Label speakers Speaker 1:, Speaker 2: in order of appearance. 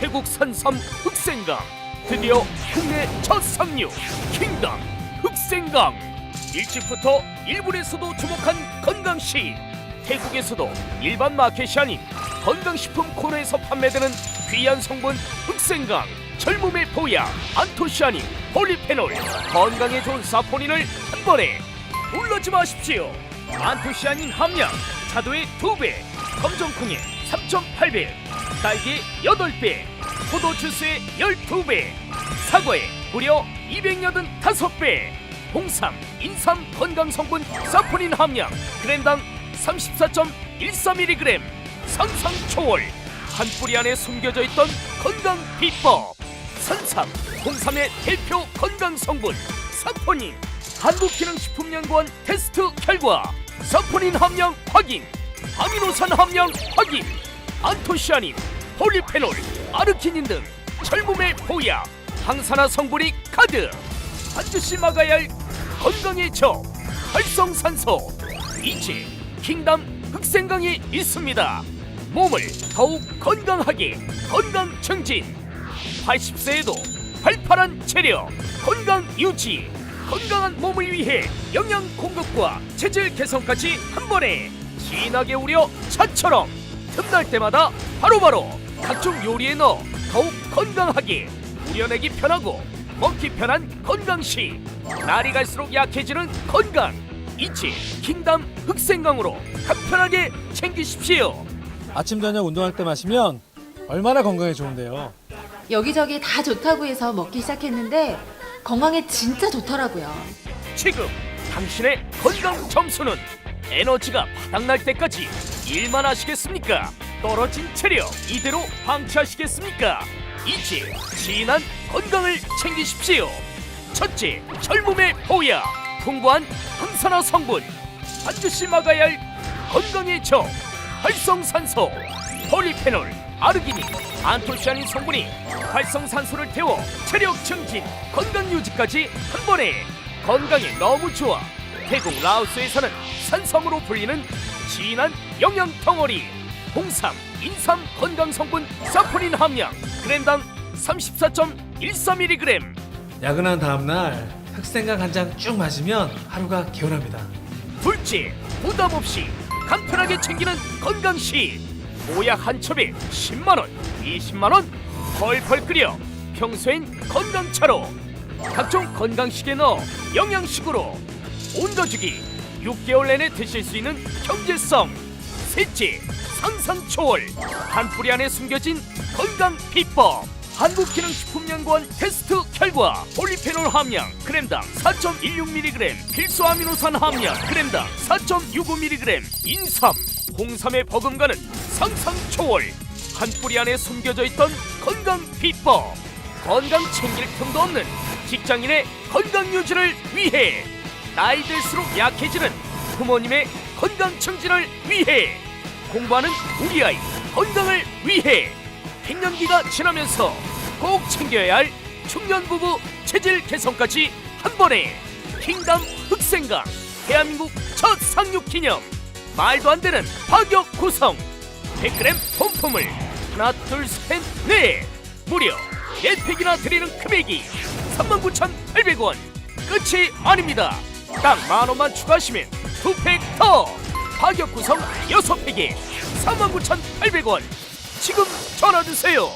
Speaker 1: 태국 산삼 흑생강. 드디어 국내 첫 상류 킹덤 흑생강. 일찍부터 일본에서도 주목한 건강시. 태국에서도 일반 마켓이 아닌 건강식품 코너에서 판매되는 귀한 성분 흑생강 젊음의 보약 안토시아닌 폴리페놀 건강에 좋은 사포닌을 한 번에. 놀라지 마십시오. 안토시아닌 함량 자두의 2배 검정콩의 3.8배 딸기 8배 포도 주스의 12배 사과에 무려 285배 홍삼, 인삼 건강성분 사포닌 함량 그램당 34.14mg 상상 초월 한 뿌리 안에 숨겨져 있던 건강 비법 산삼, 홍삼의 대표 건강 성분 사포닌 한국기능식품연구원 테스트 결과 사포닌 함량 확인 아미노산 함량 확인 안토시아닌, 폴리페놀, 아르키닌 등 젊음의 보약 항산화 성분이 가득. 반드시 막아야 할 건강의 적 활성산소 이제 킹덤 흑생강이 있습니다. 몸을 더욱 건강하게 건강 증진. 80세에도 팔팔한 체력 건강 유지 건강한 몸을 위해 영양 공급과 체질 개선까지 한 번에 진하게 우려 차처럼 틈날 때마다 바로바로 각종 요리에 넣어 더욱 건강하게 우려내기 편하고 먹기 편한 건강식 날이 갈수록 약해지는 건강 이제 킹덤 흑생강으로 간편하게 챙기십시오
Speaker 2: 아침 저녁 운동할 때 마시면 얼마나 건강에 좋은데요.
Speaker 3: 여기저기 다 좋다고 해서 먹기 시작했는데 건강에 진짜 좋더라고요.
Speaker 1: 지금 당신의 건강 점수는 에너지가 바닥날 때까지 일만 하시겠습니까? 떨어진 체력 이대로 방치하시겠습니까? 이제 진한 건강을 챙기십시오. 첫째, 젊음의 보약. 풍부한 항산화 성분. 반드시 막아야 할 건강의 적. 활성산소. 폴리페놀, 아르기닌, 안토시아닌 성분이 활성산소를 태워 체력 증진, 건강 유지까지 한 번에 건강에 너무 좋아. 태국 라오스에서는 산섬으로 불리는 진한 영양 덩어리 홍삼, 인삼 건강 성분 사포닌 함량. 그램당 34.14mg
Speaker 2: 야근한 다음날 흑생강 한장쭉 마시면 하루가 개운합니다.
Speaker 1: 둘째 부담 없이 간편하게 챙기는 건강식 모약 한 첩에 10만원 20만원 펄펄 끓여 평소엔 건강차로. 각종 건강식에 넣어 영양식으로. 온도주기 6개월 내내 드실 수 있는 경제성. 셋째 상상 초월. 한 뿌리 안에 숨겨진 건강 비법. 한국기능식품연구원 테스트 결과. 폴리페놀 함량 그램당 4.16mg 필수 아미노산 함량 그램당 4.65mg 인삼. 홍삼에 버금가는 상상 초월. 한 뿌리 안에 숨겨져 있던 건강 비법. 건강 챙길 틈도 없는 직장인의 건강 유지를 위해. 나이 들수록 약해지는 부모님의 건강 증진을 위해 공부하는 우리 아이 건강을 위해 갱년기가 지나면서 꼭 챙겨야 할 중년 부부 체질 개선까지 한 번에 킹덤 흑생강 대한민국 첫 상륙 기념 말도 안 되는 파격 구성 100g 본품을 하나 둘셋넷 무려 4팩이나 드리는 금액이 39,800원. 끝이 아닙니다. 딱 만원만 추가하시면 두팩더 파격 구성 6팩에 39,800원. 지금 전화 주세요